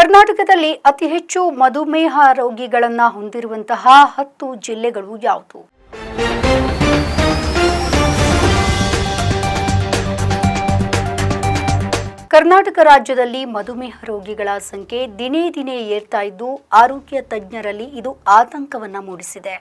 ಕರ್ನಾಟಕದಲ್ಲಿ ಅತಿ ಹೆಚ್ಚು ಮಧುಮೇಹ ರೋಗಿಗಳನ್ನು ಹೊಂದಿರುವಂತಹ ಹತ್ತು ಜಿಲ್ಲೆಗಳು ಯಾವುದು? ಕರ್ನಾಟಕ ರಾಜ್ಯದಲ್ಲಿ ಮಧುಮೇಹ ರೋಗಿಗಳ ಸಂಖ್ಯೆ ದಿನೇ ದಿನೇ ಏರ್ತಾ ಇದ್ದು, ಆರೋಗ್ಯ ತಜ್ಞರಲ್ಲಿ ಇದು ಆತಂಕವನ್ನ ಮೂಡಿಸಿದೆ.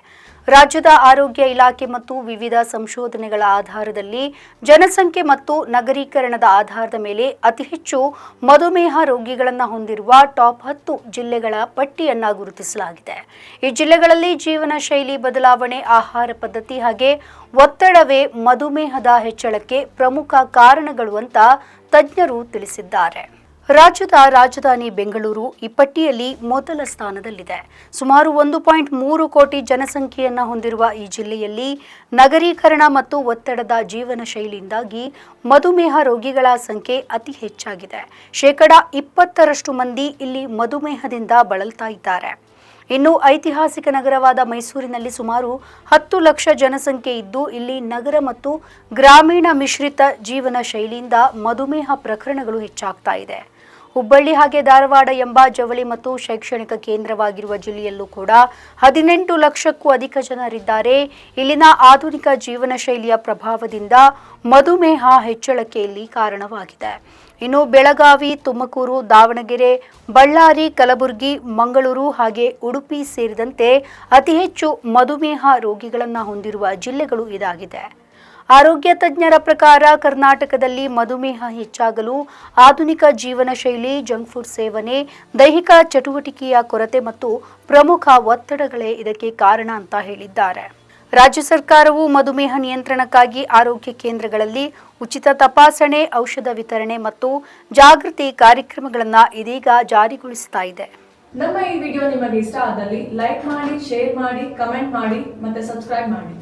ರಾಜ್ಯದ ಆರೋಗ್ಯ ಇಲಾಖೆ ಮತ್ತು ವಿವಿಧ ಸಂಶೋಧನೆಗಳ ಆಧಾರದಲ್ಲಿ ಜನಸಂಖ್ಯೆ ಮತ್ತು ನಗರೀಕರಣದ ಆಧಾರದ ಮೇಲೆ ಅತಿ ಹೆಚ್ಚು ಮಧುಮೇಹ ರೋಗಿಗಳನ್ನು ಹೊಂದಿರುವ ಟಾಪ್ ಹತ್ತು ಜಿಲ್ಲೆಗಳ ಪಟ್ಟಿಯನ್ನ ಗುರುತಿಸಲಾಗಿದೆ. ಈ ಜಿಲ್ಲೆಗಳಲ್ಲಿ ಜೀವನ ಶೈಲಿ ಬದಲಾವಣೆ, ಆಹಾರ ಪದ್ಧತಿ ಹಾಗೆ ಒತ್ತಡವೇ ಮಧುಮೇಹದ ಹೆಚ್ಚಳಕ್ಕೆ ಪ್ರಮುಖ ಕಾರಣಗಳು ಅಂತ ತಜ್ಞರು ತಿಳಿಸಿದ್ದಾರೆ. ರಾಜ್ಯದ ರಾಜಧಾನಿ ಬೆಂಗಳೂರು ಈ ಪಟ್ಟಿಯಲ್ಲಿ ಮೊದಲ ಸ್ಥಾನದಲ್ಲಿದೆ. ಸುಮಾರು ಒಂದು ಪಾಯಿಂಟ್ ಮೂರು ಕೋಟಿ ಜನಸಂಖ್ಯೆಯನ್ನು ಹೊಂದಿರುವ ಈ ಜಿಲ್ಲೆಯಲ್ಲಿ ನಗರೀಕರಣ ಮತ್ತು ಒತ್ತಡದ ಜೀವನ ಶೈಲಿಯಿಂದಾಗಿ ಮಧುಮೇಹ ರೋಗಿಗಳ ಸಂಖ್ಯೆ ಅತಿ ಹೆಚ್ಚಾಗಿದೆ. ಶೇಕಡಾ ಇಪ್ಪತ್ತರಷ್ಟು ಮಂದಿ ಇಲ್ಲಿ ಮಧುಮೇಹದಿಂದ ಬಳಲ್ತಾ ಇದ್ದಾರೆ. ಇನ್ನು ಐತಿಹಾಸಿಕ ನಗರವಾದ ಮೈಸೂರಿನಲ್ಲಿ ಸುಮಾರು ಹತ್ತು ಲಕ್ಷ ಜನಸಂಖ್ಯೆ ಇದ್ದು, ಇಲ್ಲಿ ನಗರ ಮತ್ತು ಗ್ರಾಮೀಣ ಮಿಶ್ರಿತ ಜೀವನ ಶೈಲಿಯಿಂದ ಮಧುಮೇಹ ಪ್ರಕರಣಗಳು ಹೆಚ್ಚಾಗ್ತಾ ಇದೆ. ಹುಬ್ಬಳ್ಳಿ ಹಾಗೆ ಧಾರವಾಡ ಎಂಬ ಜವಳಿ ಮತ್ತು ಶೈಕ್ಷಣಿಕ ಕೇಂದ್ರವಾಗಿರುವ ಜಿಲ್ಲೆಯಲ್ಲೂ ಕೂಡ ಹದಿನೆಂಟು ಲಕ್ಷಕ್ಕೂ ಅಧಿಕ ಜನರಿದ್ದಾರೆ. ಇಲ್ಲಿನ ಆಧುನಿಕ ಜೀವನ ಶೈಲಿಯ ಪ್ರಭಾವದಿಂದ ಮಧುಮೇಹ ಹೆಚ್ಚಳಕ್ಕೆ ಇಲ್ಲಿ ಕಾರಣವಾಗಿದೆ. ಇನ್ನು ಬೆಳಗಾವಿ, ತುಮಕೂರು, ದಾವಣಗೆರೆ, ಬಳ್ಳಾರಿ, ಕಲಬುರಗಿ, ಮಂಗಳೂರು ಹಾಗೆ ಉಡುಪಿ ಸೇರಿದಂತೆ ಅತಿ ಹೆಚ್ಚು ಮಧುಮೇಹ ರೋಗಿಗಳನ್ನು ಹೊಂದಿರುವ ಜಿಲ್ಲೆಗಳು ಇದಾಗಿದೆ. ಆರೋಗ್ಯ ತಜ್ಞರ ಪ್ರಕಾರ ಕರ್ನಾಟಕದಲ್ಲಿ ಮಧುಮೇಹ ಹೆಚ್ಚಾಗಲು ಆಧುನಿಕ ಜೀವನ ಶೈಲಿ, ಜಂಕ್ ಫುಡ್ ಸೇವನೆ, ದೈಹಿಕ ಚಟುವಟಿಕೆಯ ಕೊರತೆ ಮತ್ತು ಪ್ರಮುಖ ಒತ್ತಡಗಳೇ ಇದಕ್ಕೆ ಕಾರಣ ಅಂತ ಹೇಳಿದ್ದಾರೆ. ರಾಜ್ಯ ಸರ್ಕಾರವು ಮಧುಮೇಹ ನಿಯಂತ್ರಣಕ್ಕಾಗಿ ಆರೋಗ್ಯ ಕೇಂದ್ರಗಳಲ್ಲಿ ಉಚಿತ ತಪಾಸಣೆ, ಔಷಧ ವಿತರಣೆ ಮತ್ತು ಜಾಗೃತಿ ಕಾರ್ಯಕ್ರಮಗಳನ್ನು ಇದೀಗ ಜಾರಿಗೊಳಿಸ್ತಾ ಇದೆ. ನಮ್ಮ ಈ ವಿಡಿಯೋ ನಿಮಗೆ ಇಷ್ಟ ಆದಲ್ಲಿ ಲೈಕ್ ಮಾಡಿ, ಶೇರ್ ಮಾಡಿ, ಕಮೆಂಟ್ ಮಾಡಿ ಮತ್ತೆ ಸಬ್ಸ್ಕ್ರೈಬ್ ಮಾಡಿ.